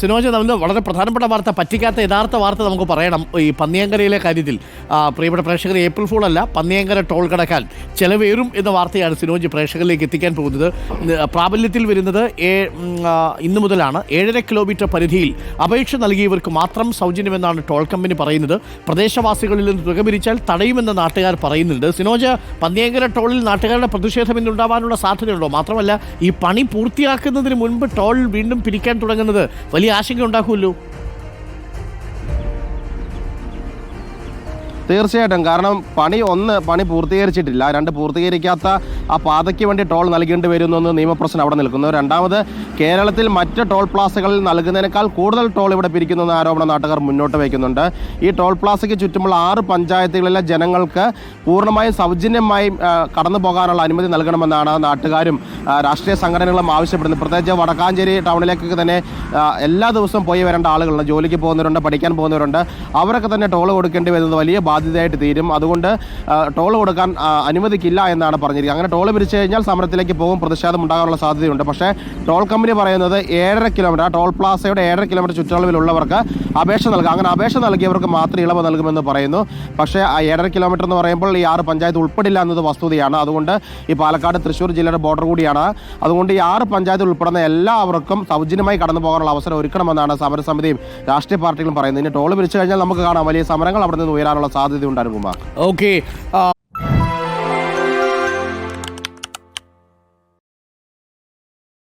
സിനോജ് നമ്മൾ വളരെ പ്രധാനപ്പെട്ട വാർത്ത പറ്റിക്കാത്ത യഥാർത്ഥ വാർത്ത നമുക്ക് പറയണം. ഈ പന്നിയങ്കരയിലെ കാര്യത്തിൽ പ്രിയപ്പെട്ട പ്രേക്ഷകർ ഏപ്രിൽ ഫൂൾ അല്ല പന്നിയങ്കര ടോൾ കടക്കാൻ ചെലവേറും എന്ന വാർത്തയാണ് സിനോജ് പ്രേക്ഷകരിലേക്ക് എത്തിക്കാൻ പോകുന്നത്. പ്രാബല്യത്തിൽ വരുന്നത് ഉം, മുതലാണ് ഏഴര കിലോമീറ്റർ പരിധിയിൽ അപേക്ഷ നൽകിയവർക്ക് മാത്രം സൗജന്യമെന്നാണ് ടോൾ കമ്പനി പറയുന്നത്. പ്രദേശവാസികളിൽ നിന്ന് തുക പിരിച്ചാൽ തടയുമെന്ന് നാട്ടുകാർ പറയുന്നുണ്ട്. സിനോജ് പന്നിയങ്കര ടോളിൽ നാട്ടുകാരുടെ പ്രതിഷേധം ഇന്നുണ്ടാവാനുള്ള സാധ്യതയുണ്ടോ? മാത്രമല്ല ഈ പണി പൂർത്തിയാക്കുന്നതിന് മുൻപ് ടോൾ വീണ്ടും പിരിക്കാൻ തുടങ്ങുന്നത് വലിയ ആശങ്ക ഉണ്ടാക്കുമല്ലോ? തീർച്ചയായിട്ടും. കാരണം പണി ഒന്ന് പണി പൂർത്തീകരിച്ചിട്ടില്ല. രണ്ട് പൂർത്തീകരിക്കാത്ത ആ പാതയ്ക്ക് വേണ്ടി ടോൾ നൽകേണ്ടി വരുന്നു എന്ന് നിയമപ്രശ്നം അവിടെ നിൽക്കുന്നു. രണ്ടാമത് കേരളത്തിൽ മറ്റ് ടോൾ പ്ലാസകളിൽ നൽകുന്നതിനേക്കാൾ കൂടുതൽ ടോൾ ഇവിടെ പിരിക്കുന്നു എന്ന ആരോപണം നാട്ടുകാർ മുന്നോട്ട് വയ്ക്കുന്നുണ്ട്. ഈ ടോൾ പ്ലാസയ്ക്ക് ചുറ്റുമുള്ള ആറ് പഞ്ചായത്തുകളിലെ ജനങ്ങൾക്ക് പൂർണമായും സൗജന്യമായി കടന്നു പോകാനുള്ള അനുമതി നൽകണമെന്നാണ് നാട്ടുകാരും രാഷ്ട്രീയ സംഘടനകളും ആവശ്യപ്പെടുന്നത്. പ്രത്യേകിച്ച് വടക്കാഞ്ചേരി ടൗണിലേക്കൊക്കെ തന്നെ എല്ലാ ദിവസവും പോയി വരേണ്ട ആളുകളുണ്ട്. ജോലിക്ക് പോകുന്നവരുണ്ട് പഠിക്കാൻ പോകുന്നവരുണ്ട്. അവരൊക്കെ തന്നെ ടോൾ കൊടുക്കേണ്ടി വരുന്നത് വലിയ ബാധ്യതയായിട്ട് തീരും. അതുകൊണ്ട് ടോൾ കൊടുക്കാൻ അനുവദിക്കില്ല എന്നാണ് പറഞ്ഞിരിക്കുന്നത്. അങ്ങനെ ടോൾ പിരിച്ചു കഴിഞ്ഞാൽ സമരത്തിലേക്ക് പോകും പ്രതിഷേധം ഉണ്ടാകാനുള്ള സാധ്യതയുണ്ട്. പക്ഷേ ടോൾ കമ്പനി പറയുന്നത് ഏഴര കിലോമീറ്റർ ടോൾ പ്ലാസയുടെ ഏഴര കിലോമീറ്റർ ചുറ്റളവിലുള്ളവർക്ക് അപേക്ഷ നൽകുക അങ്ങനെ അപേക്ഷ നൽകിയവർക്ക് മാത്രം ഇളവ് നൽകുമെന്ന് പറയുന്നു. പക്ഷേ ആ ഏഴര കിലോമീറ്റർ എന്ന് പറയുമ്പോൾ ഈ ആറ് പഞ്ചായത്ത് ഉൾപ്പെടില്ല എന്നത് വസ്തുതയാണ്. അതുകൊണ്ട് ഈ പാലക്കാട് തൃശ്ശൂർ ജില്ലയുടെ ബോർഡർ കൂടിയാണ്. അതുകൊണ്ട് ഈ ആറ് പഞ്ചായത്തിൽ ഉൾപ്പെടുന്ന എല്ലാവർക്കും സൗജന്യമായി കടന്നു പോകാനുള്ള അവസരം ഒരുക്കണമെന്നാണ് സമരസമിതിയും രാഷ്ട്രീയ പാർട്ടികളും പറയുന്നത്. ഇനി ടോൾ പിരിച്ചു കഴിഞ്ഞാൽ നമുക്ക് കാണാം. വലിയ സമരങ്ങൾ അവിടെ നിന്ന് ഉയരാനുള്ള ഉണ്ടാകും ഓക്കെ